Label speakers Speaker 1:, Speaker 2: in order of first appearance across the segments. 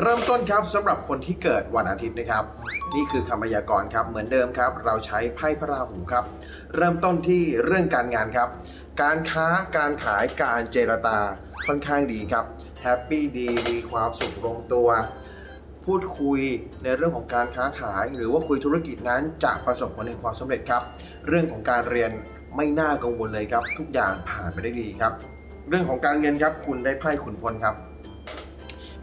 Speaker 1: เริ่มต้นครับสำหรับคนที่เกิดวันอาทิตย์นะครับ นี่คือคำพยากรณ์ครับเหมือนเดิมครับ เราใช้ไพ่พระราหูครับ เริ่มต้นที่เรื่องการงานครับ การค้าการขายการเจรตาค่อนข้างดีครับแฮปปี้ดีมีความสุขลงตัว พูดคุยในเรื่องของการค้าขาย หรือว่าคุยธุรกิจนั้นจะประสบผลในความสำเร็จครับ เรื่องของการเรียนไม่น่ากังวลเลยครับ ทุกอย่างผ่านไปได้ดีครับ เรื่องของการเงินครับคุณได้ไพ่ขุนพลครับ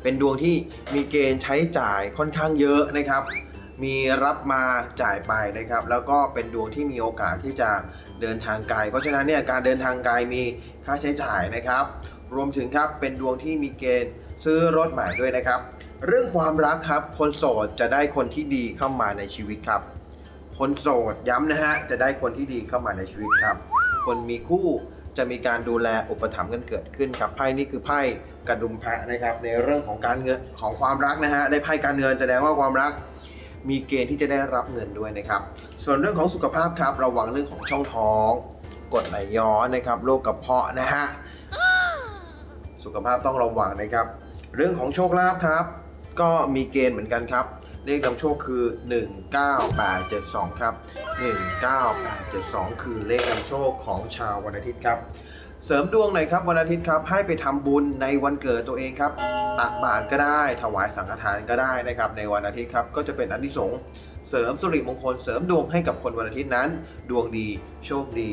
Speaker 1: เป็นดวงที่มีเกณฑ์ใช้จ่ายค่อนข้างเยอะนะครับ มีรับมาจ่ายไปนะครับ แล้วก็เป็นดวงที่มีโอกาสที่จะเดินทางไกล เพราะฉะนั้นเนี่ยการเดินทางไกลมีค่าใช้จ่ายนะครับ รวมถึงครับเป็นดวงที่มีเกณฑ์ซื้อรถใหม่ด้วยนะครับ เรื่องความรักครับคนโสดจะได้คนที่ดีเข้ามาในชีวิตครับ คนโสดย้ำนะฮะจะได้คนที่ดีเข้ามาในชีวิตครับ คนมีคู่ จะมีการดูแลอุปถัมภ์กันเกิดขึ้นครับไพ่นี่คือไพ่กระดุมแพะนะครับ ในเรื่องของการเงินของความรักนะฮะได้ไพ่การเงินแสดงว่าความรักมีเกณฑ์ที่จะได้รับเงินด้วยนะครับ ส่วนเรื่องของสุขภาพครับ ระวังเรื่องของช่องท้องกดไหลย้อนนะครับโรคกระเพาะนะฮะสุขภาพต้องระวังนะครับ เรื่องของโชคลาภครับ ก็มีเกณฑ์เหมือนกันครับ เลขนำโชคคือ 19872 ครับ 19872 คือเลขนำโชคของชาววันอาทิตย์ครับ เสริมดวงหน่อยครับวันอาทิตย์ครับ ให้ไปทำบุญในวันเกิดตัวเองครับ ตักบาตรก็ได้ ถวายสังฆทานก็ได้นะครับ ในวันอาทิตย์ครับ ก็จะเป็นอันที่สงส์เสริมสุริมงคล เสริมดวงให้กับคนวันอาทิตย์นั้น ดวงดีโชคดี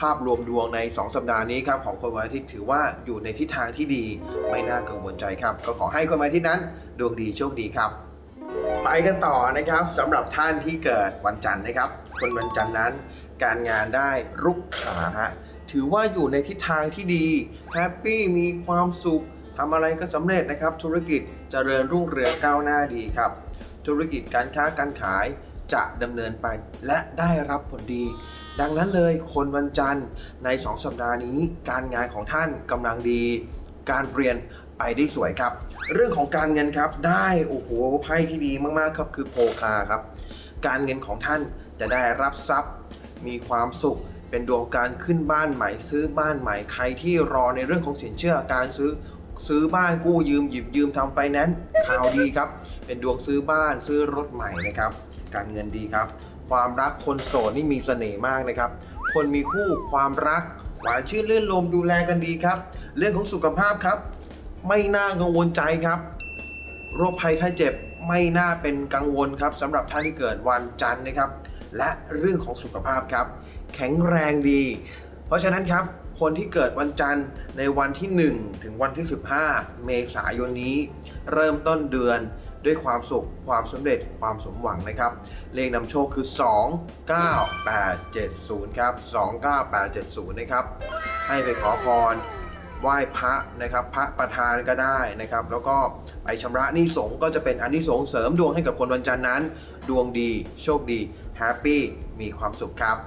Speaker 1: ภาพรวมดวงใน 2 สัปดาห์นี้ครับของคนวันอาทิตย์ถือว่าอยู่ในทิศทางที่ดีไม่น่ากังวลใจครับ ก็ขอให้คนวันอาทิตย์นั้น ดวงดีโชคดีครับ ไปกันต่อนะครับสำหรับท่านที่เกิดวันจันทร์นะครับคนวันจันทร์นั้น การงานได้รุกขาฮะถือว่าอยู่ในทิศทางที่ดีแฮปปี้มีความสุขทำอะไรก็สำเร็จนะครับ ธุรกิจเจริญรุ่งเรืองก้าวหน้าดีครับ ธุรกิจการค้าการขายจะดำเนินไปและได้รับผลดี ดังนั้นเลยคนวันจันทร์ใน 2 สัปดาห์นี้ การงานของท่านกำลังดี การเรียน ไปได้สวยครับ เรื่องของการเงินครับได้โอ้โหไพ่ที่ดีมากๆครับคือโพคาครับ การเงินของท่านจะได้รับทรัพย์ มีความสุขเป็นดวงการขึ้นบ้านใหม่ซื้อบ้านใหม่ใครที่รอในเรื่องของสินเชื่อการซื้อซื้อบ้านกู้ยืมหยิบยืมทำไปนั้นข่าวดีครับ เป็นดวงซื้อบ้านซื้อรถใหม่นะครับ การเงินดีครับ ความรักคนโสดนี่มีเสน่ห์มากนะครับ คนมีคู่ความรักหวานชื่นลื่นลมดูแลกันดีครับ เรื่องของสุขภาพครับ ไม่น่ากังวลใจครับ โรคภัยไข้เจ็บไม่น่าเป็นกังวลครับสำหรับท่านที่เกิดวันจันทร์นะครับ และเรื่องของสุขภาพครับ แข็งแรงดี เพราะฉะนั้นครับ คนที่เกิดวันจันทร์ในวันที่ 1 ถึงวันที่ 15 เมษายนนี้ เริ่มต้นเดือนด้วยความสุข ความสำเร็จ ความสมหวังนะครับ เลขนำโชคคือ 29870 ครับ 29870 นะครับ ให้ไปขอพร ไหว้พระนะครับพระประธานก็ได้นะครับ แล้วก็ไปชำระหนี้สงก็จะเป็นอันนี้สงเสริมดวงให้กับคนวันจันทร์นั้น ดวงดี โชคดีแฮปปี้มีความสุขครับ